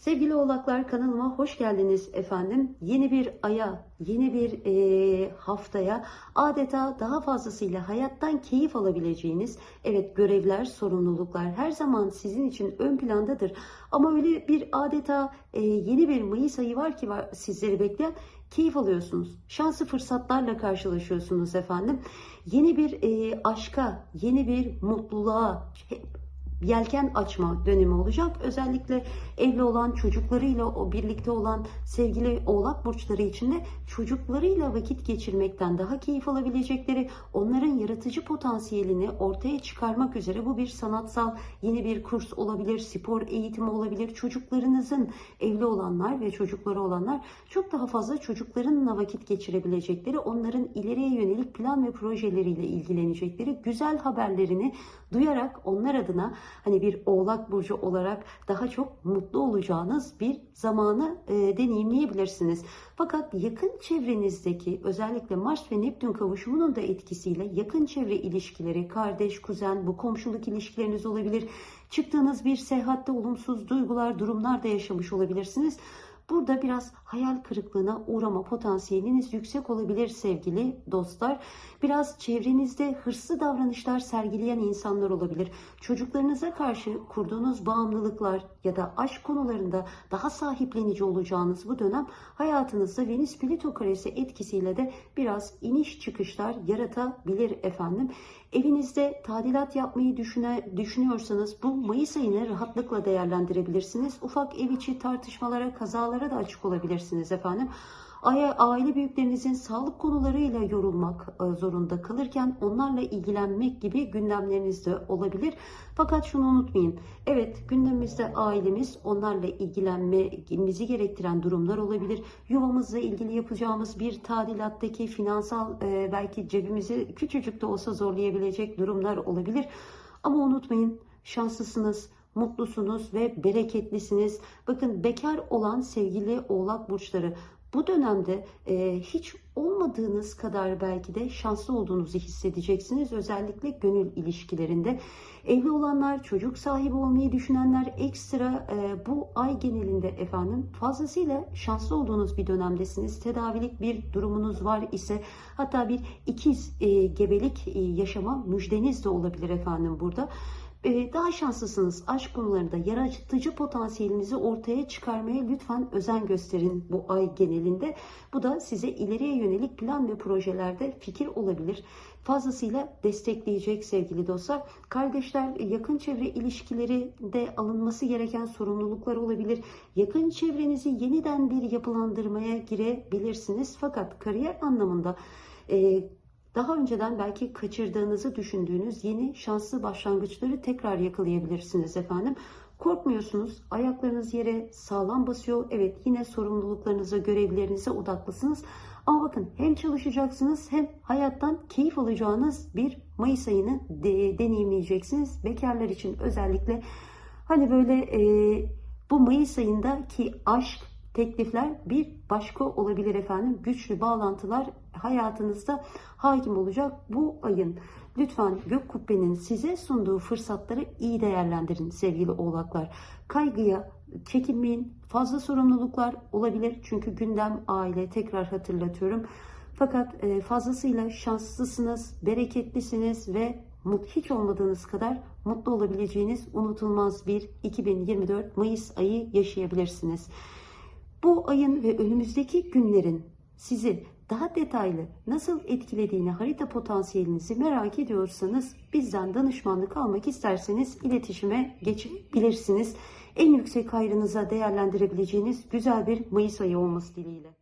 Sevgili oğlaklar kanalıma hoş geldiniz efendim. Yeni bir aya, yeni bir e, haftaya adeta daha fazlasıyla hayattan keyif alabileceğiniz, evet görevler, sorumluluklar her zaman sizin için ön plandadır. Ama öyle bir adeta e, yeni bir Mayıs ayı var ki var, sizleri bekleyen keyif alıyorsunuz. Şanslı fırsatlarla karşılaşıyorsunuz efendim. Yeni bir e, aşka, yeni bir mutluluğa, yelken açma dönemi olacak. Özellikle evli olan çocuklarıyla birlikte olan sevgili oğlak burçları için de çocuklarıyla vakit geçirmekten daha keyif alabilecekleri, onların yaratıcı potansiyelini ortaya çıkarmak üzere bu bir sanatsal yeni bir kurs olabilir, spor eğitimi olabilir. Çocuklarınızın evli olanlar ve çocukları olanlar çok daha fazla çocuklarınla vakit geçirebilecekleri, onların ileriye yönelik plan ve projeleriyle ilgilenecekleri güzel haberlerini duyarak onlar adına hani bir oğlak burcu olarak daha çok mutlu olacağınız bir zamanı e, deneyimleyebilirsiniz. Fakat yakın çevrenizdeki özellikle Mars ve Neptün kavuşumunun da etkisiyle yakın çevre ilişkileri, kardeş, kuzen, bu komşuluk ilişkileriniz olabilir. Çıktığınız bir seyahatte olumsuz duygular, durumlar da yaşamış olabilirsiniz. Burada biraz hayal kırıklığına uğrama potansiyeliniz yüksek olabilir sevgili dostlar. Biraz çevrenizde hırslı davranışlar sergileyen insanlar olabilir. Çocuklarınıza karşı kurduğunuz bağımlılıklar ya da aşk konularında daha sahiplenici olacağınız bu dönem hayatınızda Venüs Plüto karesi etkisiyle de biraz iniş çıkışlar yaratabilir efendim. Evinizde tadilat yapmayı düşüne, düşünüyorsanız bu Mayıs ayını rahatlıkla değerlendirebilirsiniz. Ufak ev içi tartışmalara, kazalara da açık olabilirsiniz efendim. Aile büyüklerinizin sağlık konularıyla yorulmak e, zorunda kalırken onlarla ilgilenmek gibi gündemleriniz de olabilir. Fakat şunu unutmayın. Evet gündemimizde ailemiz onlarla ilgilenmemizi gerektiren durumlar olabilir. Yuvamızla ilgili yapacağımız bir tadilattaki finansal e, belki cebimizi küçücük de olsa zorlayabilecek durumlar olabilir. Ama unutmayın şanslısınız mutlusunuz ve bereketlisiniz. Bakın bekar olan sevgili oğlak burçları bu dönemde e, hiç olmadığınız kadar belki de şanslı olduğunuzu hissedeceksiniz. Özellikle gönül ilişkilerinde. Evli olanlar, çocuk sahibi olmayı düşünenler ekstra e, bu ay genelinde efendim fazlasıyla şanslı olduğunuz bir dönemdesiniz. Tedavilik bir durumunuz var ise hatta bir ikiz e, gebelik e, yaşama müjdeniz de olabilir efendim burada. Ee, daha şanslısınız. Aşk konularında yaratıcı potansiyelinizi ortaya çıkarmaya lütfen özen gösterin bu ay genelinde. Bu da size ileriye yönelik plan ve projelerde fikir olabilir. Fazlasıyla destekleyecek sevgili dostlar. Kardeşler yakın çevre ilişkileri de alınması gereken sorumluluklar olabilir. Yakın çevrenizi yeniden bir yapılandırmaya girebilirsiniz. Fakat kariyer anlamında e, daha önceden belki kaçırdığınızı düşündüğünüz yeni şanslı başlangıçları tekrar yakalayabilirsiniz efendim. Korkmuyorsunuz. Ayaklarınız yere sağlam basıyor. Evet yine sorumluluklarınıza, görevlerinize odaklısınız. Ama bakın hem çalışacaksınız hem hayattan keyif alacağınız bir Mayıs ayını de, deneyimleyeceksiniz. Bekarlar için özellikle hani böyle e, bu Mayıs ayındaki aşk, teklifler bir başka olabilir efendim. Güçlü bağlantılar hayatınızda hakim olacak bu ayın. Lütfen gök kubbenin size sunduğu fırsatları iyi değerlendirin sevgili oğlaklar. Kaygıya çekinmeyin. Fazla sorumluluklar olabilir. Çünkü gündem aile tekrar hatırlatıyorum. Fakat e, fazlasıyla şanslısınız, bereketlisiniz ve hiç olmadığınız kadar mutlu olabileceğiniz unutulmaz bir 2024 Mayıs ayı yaşayabilirsiniz. Bu ayın ve önümüzdeki günlerin sizi daha detaylı nasıl etkilediğini harita potansiyelinizi merak ediyorsanız bizden danışmanlık almak isterseniz iletişime geçebilirsiniz. En yüksek hayrınıza değerlendirebileceğiniz güzel bir Mayıs ayı olması dileğiyle.